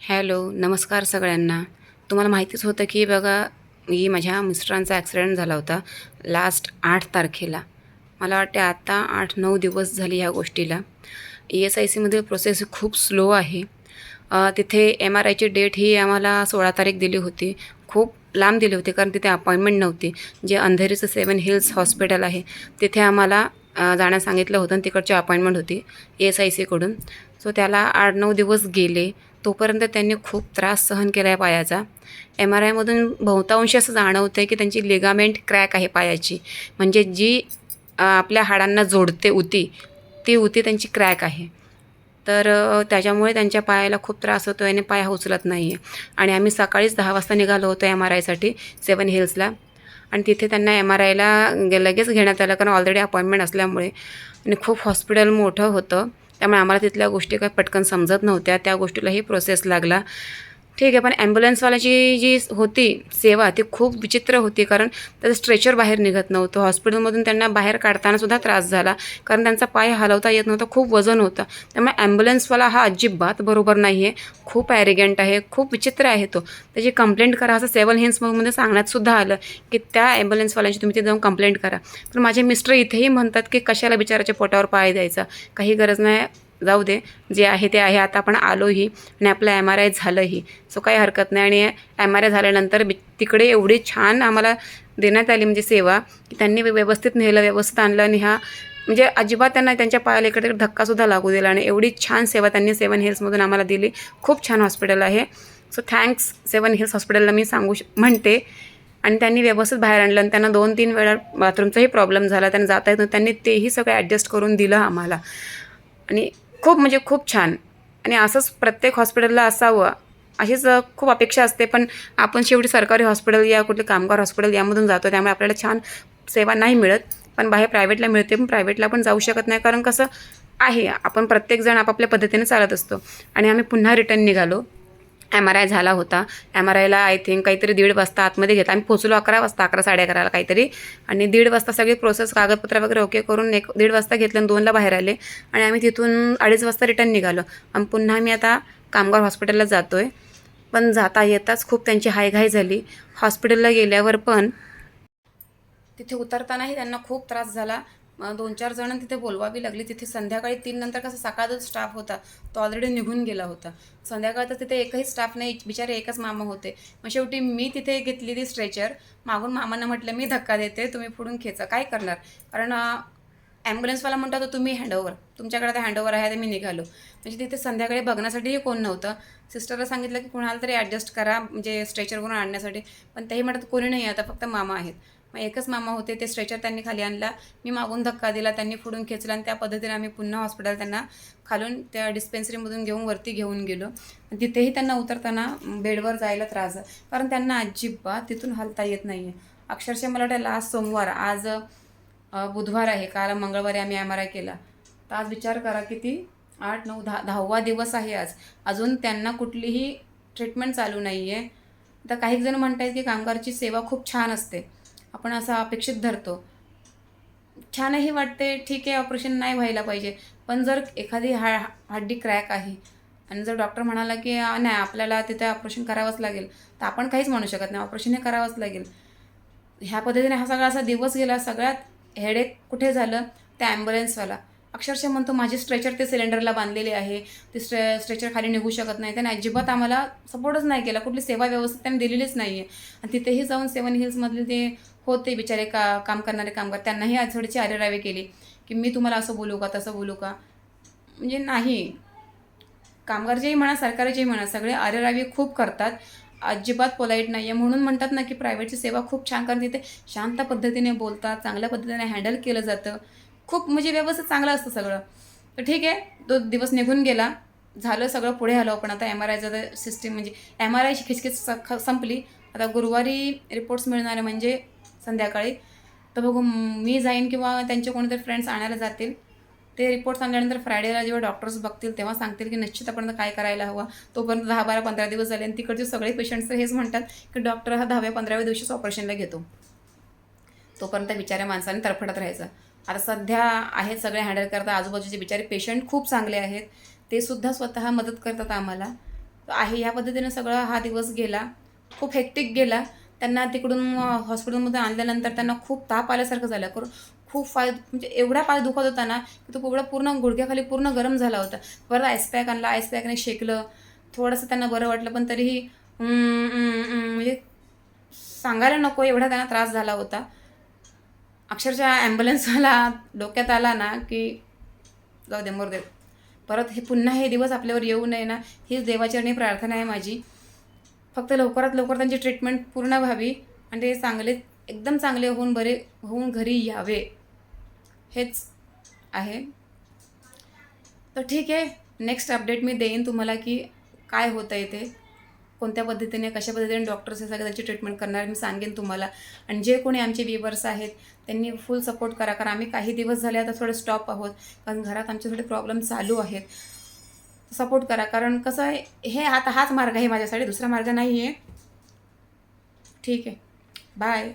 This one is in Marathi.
हॅलो नमस्कार सगळ्यांना. तुम्हाला माहितीच होतं की बघा मी माझ्या मिस्टरांचा ॲक्सिडेंट झाला होता लास्ट आठ तारखेला. मला वाटते आता आठ नऊ दिवस झाली ह्या गोष्टीला. ई एस आय सीमधील प्रोसेस खूप स्लो आहे. तिथे एम आर आयची डेट ही आम्हाला सोळा तारीख दिली होती. खूप लांब दिली होती कारण तिथे अपॉइंटमेंट नव्हती. जे अंधेरीचं सेवन हिल्स हॉस्पिटल आहे तिथे आम्हाला जाण्यास सांगितलं होतं आणि तिकडची अपॉइंटमेंट होती ई एस आय सीकडून सो त्याला आठ नऊ दिवस गेले. तोपर्यंत त्यांनी खूप त्रास सहन केला आहे पायाचा एम आर आयमधून बहुतांश असं जाणवतं आहे की त्यांची लिगामेंट क्रॅक आहे पायाची. म्हणजे जी आपल्या हाडांना जोडते उती ती उती त्यांची क्रॅक आहे. तर त्याच्यामुळे त्यांच्या पायाला खूप त्रास होतो आहे आणि पाय हा उचलत नाही आहे आणि आम्ही सकाळीच दहा वाजता निघालो होतो एम आर आयसाठी सेवन हिल्सला आणि तिथे त्यांना एम आर आयला लगेच घेण्यात आलं कारण ऑलरेडी अपॉइंटमेंट असल्यामुळे. आणि खूप हॉस्पिटल मोठं होतं. त्यामुळे आम्हाला तिथल्या गोष्टी काही पटकन समजत नव्हत्या. त्या गोष्टीलाही प्रोसेस लागला. ठीक आहे पण ॲम्ब्युलन्सवाल्याची जी होती सेवा ती खूप विचित्र होती कारण त्याचं स्ट्रेचर बाहेर निघत नव्हतं. हॉस्पिटलमधून त्यांना बाहेर काढतानासुद्धा त्रास झाला कारण त्यांचा पाय हलवता येत नव्हता खूप वजन होतं. त्यामुळे ॲम्ब्युलन्सवाला हा अजिबात बरोबर नाही आहे खूप ॲरिगंट आहे खूप विचित्र आहे तो. त्याची कंप्लेंट करा असं सेवन हिल्समध्ये सांगण्यातसुद्धा आलं की त्या ॲम्ब्युलन्सवाल्यांची तुम्ही तिथे जाऊन कंप्लेंट करा. पण माझे मिस्टर इथेही म्हणतात की कशाला बिचाराच्या पोटावर पाय द्यायचा? काही गरज नाही जाऊ दे जे आहे ते आहे. आता आपण आलोही आणि आपलं एम आर आय झालंही. सो काही हरकत नाही. आणि एम आर आय झाल्यानंतर तिकडे एवढी छान आम्हाला देण्यात आली म्हणजे सेवा की त्यांनी व्यवस्थित नेलं व्यवस्थित आणलं. आणि ह्या म्हणजे अजिबात त्यांना त्यांच्या पायाला इकडे धक्कासुद्धा लागू दिला आणि एवढी छान सेवा त्यांनी सेवन हिल्समधून आम्हाला दिली. खूप छान हॉस्पिटल आहे. सो थँक्स सेवन हिल्स हॉस्पिटलला मी सांगू श म्हणते. आणि त्यांनी व्यवस्थित बाहेर आणलं आणि त्यांना दोन तीन वेळा बाथरूमचाही प्रॉब्लेम झाला. त्यांना जाता येत त्यांनी तेही सगळं ॲडजस्ट करून दिलं आम्हाला. आणि खूप म्हणजे खूप छान. आणि असंच प्रत्येक हॉस्पिटलला असावं अशीच खूप अपेक्षा असते. पण आपण शेवटी सरकारी हॉस्पिटल या कुठले कामगार हॉस्पिटल यामधून जातो त्यामुळे आपल्याला छान सेवा नाही मिळत. पण बाहेर प्रायव्हेटला मिळते पण प्रायव्हेटला पण जाऊ शकत नाही. कारण कसं आहे आपण प्रत्येकजण आपापल्या पद्धतीने चालत असतो. आणि आम्ही पुन्हा रिटर्न निघालो. एम आर आय झाला होता. एम आर आयला आय थिंक काहीतरी दीड वाजता आतमध्ये घेतला. आम्ही पोचलो अकरा वाजता अकरा साडे अकराला काहीतरी. आणि दीड वाजता सगळी प्रोसेस कागदपत्र वगैरे ओके करून एक दीड वाजता घेतलं आणि दोनला बाहेर आले. आणि आम्ही तिथून अडीच वाजता रिटर्न निघालो. आणि पुन्हा आम्ही आता कामगार हॉस्पिटलला जातो आहे पण जाता येताच खूप त्यांची हायघाय झाली. हॉस्पिटलला गेल्यावर पण तिथे उतरतानाही त्यांना खूप त्रास झाला. दोन चार जण तिथे बोलवावी लागली. तिथे संध्याकाळी तीन नंतर कसं सकाळचा स्टाफ होता. तो ऑलरेडी निघून गेला होता. संध्याकाळचा तिथे एकही स्टाफ नाही. बिचारे एकच मामा होते. मग शेवटी मी तिथे घेतली ती स्ट्रेचर मागून मामांना म्हटलं मी धक्का देते. तुम्ही पुढून खेचा. काय करणार? कारण ॲम्ब्युलन्सवाला म्हणतात तुम्ही हँडओव्हर तुमच्याकडे ते हँडओव्हर आहे ते मी निघालो. म्हणजे तिथे संध्याकाळी बघण्यासाठीही कोण नव्हतं. सिस्टरला सांगितलं की कुणाला तरी ॲडजस्ट करा. म्हणजे स्ट्रेचरवरून आणण्यासाठी. पण तेही म्हणतात कोणी नाही आता फक्त मामा आहेत. मग एकच मामा होते ते स्ट्रेचर त्यांनी खाली आणला. मी मागून धक्का दिला त्यांनी पुढून खेचला आणि त्या पद्धतीने आम्ही पुन्हा हॉस्पिटल त्यांना खालून त्या डिस्पेन्सरीमधून घेऊन वरती घेऊन गेलो. तिथेही त्यांना उतरताना बेडवर जायला त्रास झाला. कारण त्यांना अजिबात तिथून हलता येत नाही आहे अक्षरशः मला वाटतं लास्ट सोमवार आज बुधवार आहे. काल मंगळवारी आम्ही एम आर आय केला. तर आज विचार करा किती? आठ नऊ दहा दहावा दिवस आहे आज. अजून त्यांना कुठलीही ट्रीटमेंट चालू नाही आहे तर काही जण म्हणत की कामगारची सेवा खूप छान असते. आपण असा अपेक्षित धरतो. छानही वाटते ठीक आहे ऑपरेशन नाही व्हायला पाहिजे. पण जर एखादी हा हड्डी क्रॅक आहे आणि जर डॉक्टर म्हणाला की नाही आपल्याला तिथे ऑपरेशन करावंच लागेल. तर आपण काहीच म्हणू शकत नाही. ऑपरेशन हे करावंच लागेल. ह्या पद्धतीने हा सगळा असा दिवस गेला सगळ्यात हेडेक कुठे झालं? त्या ॲम्ब्युलन्सवाला. अक्षरशः म्हणतो माझी स्ट्रेचर ते सिलेंडरला बांधलेली आहे. ती स्ट्रे स्ट्रेचर खाली निघू शकत नाही. त्याने अजिबात आम्हाला सपोर्टच नाही केला. कुठली सेवा व्यवस्थित त्यांनी दिलेलीच नाही आहे आणि तिथेही जाऊन सेवन हिल्समधले ते होते बिचारे का काम करणारे कामगार. त्यांनाही आज थोडीशी केली की मी तुम्हाला असं बोलू का तसं बोलू का? म्हणजे नाही. कामगार जेही म्हणा सरकारचेही म्हणा सगळे आरेरावी खूप करतात. अजिबात पोलाईट नाही आहे म्हणून म्हणतात ना की प्रायव्हेटची सेवा खूप छान कारण तिथे शांत पद्धतीने बोलतात चांगल्या पद्धतीने हँडल केलं जातं. खूप म्हणजे व्यवस्थित चांगलं असतं सगळं. तर ठीक आहे तो दिवस निघून गेला. झालं सगळं पुढे आलो आपण. आता एम आर आयचं सिस्टीम म्हणजे एम आर आयची खिचखिच स- ख- संपली. आता गुरुवारी रिपोर्ट्स मिळणारे म्हणजे संध्याकाळी. तर बघू मी जाईन किंवा त्यांचे कोणीतरी फ्रेंड्स आणायला जातील. ते रिपोर्ट्स आणल्यानंतर फ्रायडेला जेव्हा डॉक्टर्स बघतील तेव्हा सांगतील की निश्चित आपण काय करायला हवं. तोपर्यंत दहा बारा पंधरा दिवस झाले आणि तिकडचे सगळे पेशंट्स हेच म्हणतात की डॉक्टर हा दहाव्या पंधराव्या दिवशीच ऑपरेशनला घेतो. तोपर्यंत बिचाऱ्या माणसाने तरफडत राहायचं. आता सध्या आहेत सगळे हँडल करतात आजूबाजूचे बिचारे पेशंट खूप चांगले आहेत. ते सुद्धा स्वतः मदत करतात आम्हाला. आहे या पद्धतीने सगळा हा दिवस गेला. खूप हेक्टिक गेला. त्यांना तिकडून हॉस्पिटलमधून हॉस्पिटलमध्ये आणल्यानंतर त्यांना खूप ताप आल्यासारखं झालं. करून खूप फाय म्हणजे एवढा पाय दुखत होता ना की तो एवढा पूर्ण गुडघ्याखाली पूर्ण गरम झाला होता. परत आईस पॅक आणला आईस पॅकने शेकलं. थोडंसं त्यांना बरं वाटलं पण तरीही म्हणजे सांगायला नको एवढा त्यांना त्रास झाला होता. अक्षरशः ॲम्ब्युलन्सवाला डोक्यात आला ना की जाऊ दे मोर दे. परत हे पुन्हा हे दिवस आपल्यावर येऊ नये ना हीच देवाचरणी प्रार्थना आहे माझी. फक्त लवकरात लवकर त्यांची ट्रीटमेंट पूर्ण व्हावी आणि ते चांगले एकदम चांगले होऊन बरे होऊन घरी यावे. हेच आहे. तर ठीक आहे. नेक्स्ट अपडेट मी देईन तुम्हाला की काय होतं आहे ते. कोणत्या पद्धतीने कशा पद्धतीने डॉक्टर्स हे सगळं त्याची ट्रीटमेंट करणार मी सांगेन तुम्हाला. आणि जे कोणी आमचे व्हिवर्स आहेत त्यांनी फुल सपोर्ट करा. कारण आम्ही काही दिवस झाले आता थोडे स्टॉप आहोत. कारण घरात आमचे थोडे प्रॉब्लेम चालू आहेत. सपोर्ट करा. कारण कसं आहे हे आता हाच मार्ग आहे माझ्यासाठी दुसरा मार्ग नाही आहे ठीक आहे. बाय.